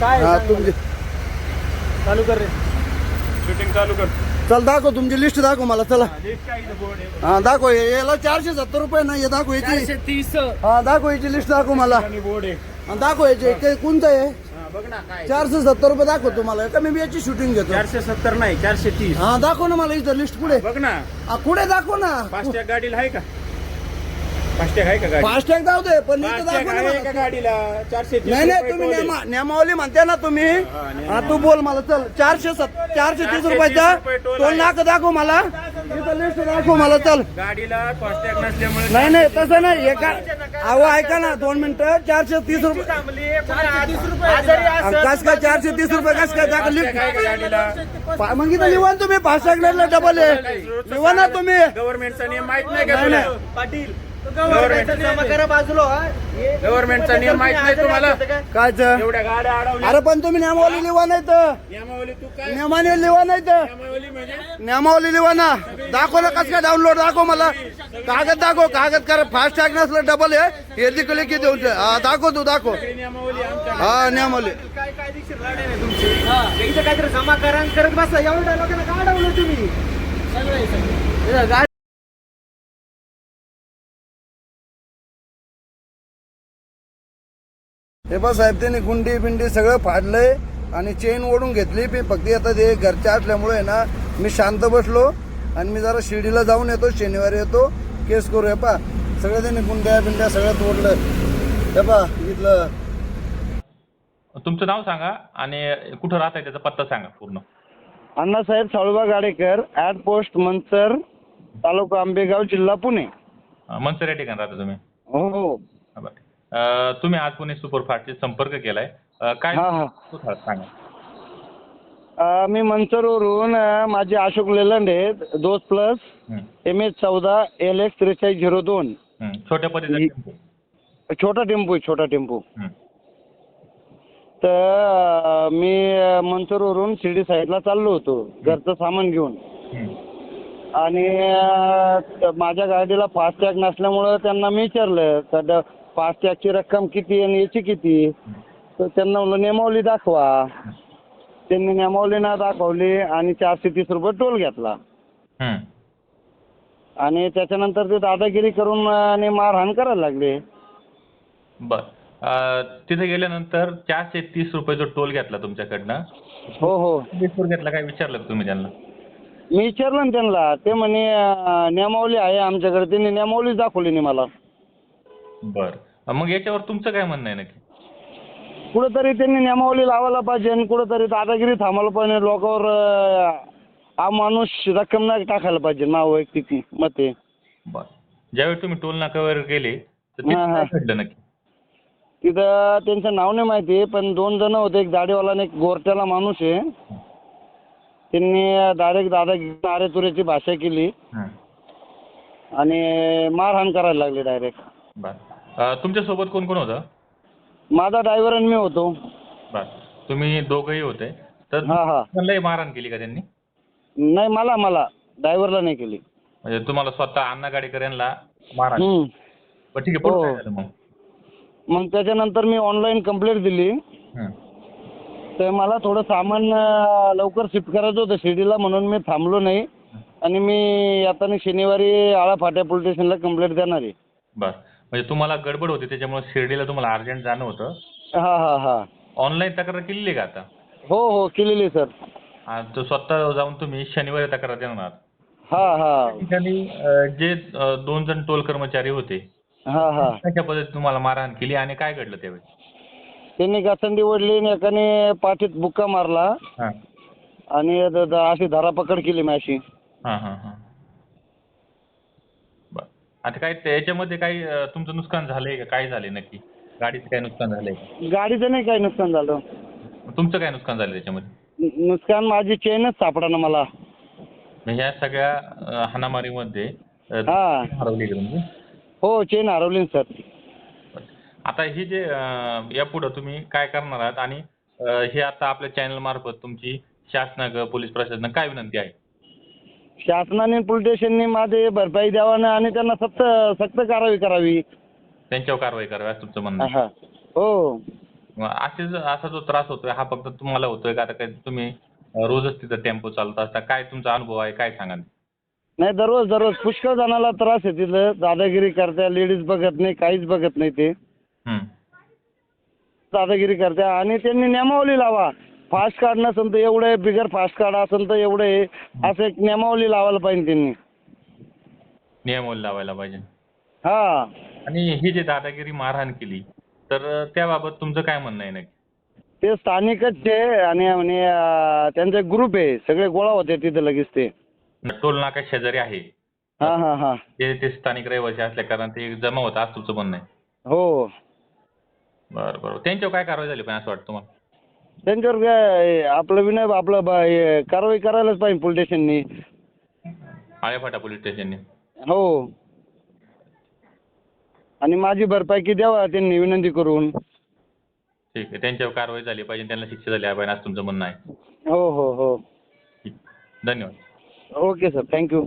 काय हा सांग तुमची मला. चालू कर रे. शूटिंग चालू कर. चल दाखव तुमची लिस्ट दाखव मला चला. लिस्ट काय इथं बोर्ड आहे? हा दाखव हे- याला चारशे सत्तर रुपये नाही हे दाखव याची. चारशे तीस. हा दाखव याची लिस्ट दाखव मला. आणि बोर्ड आहे. हा, दाखव याची ते कोणतं आहे? हा, बघ ना काय चारशे सत्तर रुपये दाखव तुम्हाला का मी याची शूटिंग घेतो. चारशे सत्तर नाही चारशे तीस. हा दाखव ना मला इथं लिस्ट पुढे. बघ ना. हा, पुढे दाखव ना? गाडीला आहे का? फास्टॅग आहे का गाडी? फास्टॅग जाऊ दे पण इथं फास्टॅग दाखव ना आहे का मला. गाडीला? चारशे तीस नाही नाही रुपये तुम्ही टोल आहे. नेमा- नेमावली म्हणते ना तुम्ही. हा, तू बोल मला चल. चारशे सत चारशे तीस रुपयाचा रुपये टोल टोल आहे. नाक दाखव मला. इथं लिस्ट दाखव मला चल. गाडीला फास्टॅग नसल्यामुळे नाही नाही तसं नाही. एका अहो ऐका ना दोन मिनिटं. चारशे तीस रुपये आजारी असेल कस काय चारशे तीस रुपये कस काय दाखव फास्टॅग आहे का गाडीला? पा- मग इथं लिहा ना तुम्ही फास्टॅग डबल आहे. लिहा ना तुम्ही. गव्हर्नमेंटचा नियम माहीत नाही का नाही, तुला? नाही. पाटील गव्हर्नमेंटचा जमा करा बाजूला गव्हर्नमेंटचा नियम माहीत नाही तुम्हाला? कायच एवढ्या गाड्या अडवल्या. अरे पण तुम्ही नियमावली लिहा नाही तर. नियमावली तू काय? नियमाने लिहा नाही तर. नियमावली म्हणजे? नियमावली लिहा ना. दाखव ना कसं काय डाउनलोड दाखव मला. कागद दाखव कागद कर. फास्ट टॅग नसलं डबल आहे हे लिखले की देऊ हा दाखव तू दाखव. ही नियमावली. काय कायदेशीर काहीतरी जमा करा आणि करत बसा. एवढ्या लोकांना का अडवलं तुम्ही? हे बघ साहेब त्यांनी गुंडी बिंडी सगळं फाडलंय आणि चेन ओढून घेतली. मी फक्त आता ते घरच्या असल्यामुळे आहे ना मी शांत बसलो आणि मी जरा शिर्डीला जाऊन येतो शनिवारी येतो. केस करू हे पा सगळं त्यांनी गुंड्या बिंड्या सगळं तोडलं. हे पा इथलं. तुमचं नाव सांगा आणि कुठं राहताय त्याचा पत्ता सांगा पूर्ण. अण्णासाहेब साळुबा गाडेकर ऍट पोस्ट मंचर तालुका आंबेगाव जिल्हा पुणे. मनसर या ठिकाणी राहता तुम्ही? हो हो. हा, बरं. तुम्ही आज पुणे सुपरफास्टशी संपर्क केलाय. काय हा हा. सांगा. अं, मी मंचरवरून अं, माझे अशोक लेलंड आहेत दोस्त प्लस हं, एम एच चौदा एल एक्स त्रेचाळीस झिरो दोन. हं. छोट्या टेम्पो. छोटा टेम्पो आहे छोटा टेम्पो. तर अं, मी अं, मंचरवरून शिर्डी साईडला चाललो होतो घरचं सामान घेऊन. आणि अं, त- माझ्या गाडीला फास्टॅग नसल्यामुळं त्यांना मी विचारलं तर फास्टॅगची रक्कम किती आणि याची किती तर त्यांना म्हणलं नेमावली दाखवा. त्यांनी नेमावली ना दाखवली आणि चारशे तीस रुपये टोल घेतला. आणि त्याच्यानंतर ते दादागिरी करून आणि मारहाण करायला लागले. बर. अं, तिथे गेल्यानंतर चारशे तीस रुपये जो टोल घेतला तुमच्याकडनं? हो हो. घेतला. काय विचारलं का तुम्ही त्यांना? मी विचारलं ना त्यांना. ते म्हणे अं, नेमावली आहे आमच्याकडे. त्यांनी नेमावलीच दाखवली नाही मला. बर. मग याच्यावर तुमचं काय म्हणणं आहे नक्की? कुठंतरी त्यांनी नेमावली लावायला पाहिजे आणि कुठंतरी दादागिरी थांबायला पाहिजे लोकांवर हा माणूस रक्कम नाही टाकायला पाहिजे नाव वैयक्तिक मत. बर. ज्यावेळी तुम्ही टोल नाक्यावर गेले तर तिथे हा. काय घडलं नक्की? तिथं त्यांचं नाव नाही माहिती पण दोन जण होते एक दाढीवाला आणि एक गोरट्याला माणूस आहे. त्यांनी डायरेक्ट दादागिरी आरे तुऱ्याची भाषा केली. हं. आणि मारहाण करायला लागले डायरेक्ट बर. अं, तुमच्यासोबत कोण कोण होतं? माझा ड्रायव्हर आणि मी होतो. बर तुम्ही दोघंही होते. तर हा हा. त्यांनाही मारहाण केली का त्यांनी? नाही मला मला. ड्रायव्हरला नाही केली. म्हणजे तुम्हाला स्वतः अण्णा गाडेकर यांना मारहाण हम्म. बरं ठीक आहे पुढं हो. झालं मग? मग त्याच्यानंतर मी ऑनलाईन कंप्लेंट दिली. हं. तर मला थोडं सामान अं, लवकर शिफ्ट करायचं होतं शिर्डीला म्हणून मी थांबलो नाही. आणि मी आता शनिवारी आळा फाट्या पोलीस स्टेशनला कंप्लेंट देणार आहे. बर. म्हणजे तुम्हाला गडबड होती त्याच्यामुळे शिर्डीला तुम्हाला अर्जंट जाणं होतं. हा हा हा. ऑनलाईन तक्रार केलेली का आता? हो हो केलेली आहे, सर. स्वतः जाऊन तुम्ही शनिवारी तक्रार देणार. हा हा. त्या ठिकाणी अं, जे अं, दोन जण टोल कर्मचारी होते हा हा. कशा पद्धतीने तुम्हाला मारहाण केली आणि काय घडलं त्यावेळी? त्यांनी घसंडी ओढली आणि एकाने पाठीत बुक्का मारला. हां. आणि द- द- अशी धरापकड केली मी अशी हां हां हां. आता काय त्याच्यामध्ये काही अं, तुमचं नुकसान झालंय का? काय झालंय नक्की? गाडीचं काय नुकसान झालंय का? गाडीचं नाही काही नुकसान झालं. तुमचं काय नुकसान झालं त्याच्यामध्ये? नु- नुकसान माझी चेनच सापडा ना मला. मग ह्या सगळ्या अं, हाणामारीमध्ये अं, हा. हरवली का तुमची हो चेन हरवली ना सर. आता ही जे यापुढं तुम्ही काय करणार आहात? आणि अं, हे आता आपल्या चॅनल मार्फत तुमची शासनाकडे पोलीस प्रशासनाकडे काय विनंती आहे? शासनाने पोलीस स्टेशनने माझे भरपाई द्यावं ना आणि त्यांना सक्त सक्त कारवाई करावी. त्यांच्यावर कारवाई करावी असं तुमचं म्हणणं आहे. हा हो. मग असेच असा जो त्रास होतोय हा फक्त तुम्हाला होतोय का? आता काय तुम्ही अं, रोजच तिथं टेम्पो चालवत असता काय तुमचा अनुभव आहे? काय सांगा नाही दररोज दररोज पुष्कळ जणाला त्रास आहे तिथं. दादागिरी करत्या लेडीज बघत नाही काहीच बघत नाही ते. हम्म. दादागिरी करत्या. आणि त्यांनी नियमावली लावा. फास्ट कार्ड नसेल तर एवढं बिगर फास्ट कार्ड असेल तर एवढं असं एक नियमावली लावायला पाहिजे त्यांनी. नियमावली लावायला पाहिजे. हा. आणि ही जी दादागिरी मारहाण केली तर त्याबाबत तुमचं काय म्हणणं आहे नक्की? ते स्थानिकच आहे आणि आणि अं, त्यांचा एक ग्रुप आहे. सगळे गोळा होते तिथे लगेच ते. टोल नाका शेजारी आहे. हा हा हा. ते ते स्थानिक रहिवासी असल्या कारण ते जमा होता असं तुमचं म्हणणं आहे. हो. बरं बरं. त्यांच्यावर काय कारवाई झाली पाहिजे असं वाटतं तुम्हाला? त्यांच्यावर काय आपलं विनय आपलं ब- हे कारवाई करायलाच पाहिजे पोलीस स्टेशननी. आळेफाटा पोलीस स्टेशनने. हो. आणि माझी भरपाई द्यावा त्यांनी विनंती करून. ठीक आहे. त्यांच्यावर कारवाई झाली पाहिजे त्यांना शिक्षा झाली पाहिजे असं तुमचं म्हणणं आहे. हो हो हो. ठीक. धन्यवाद. Okay sir. Thank you.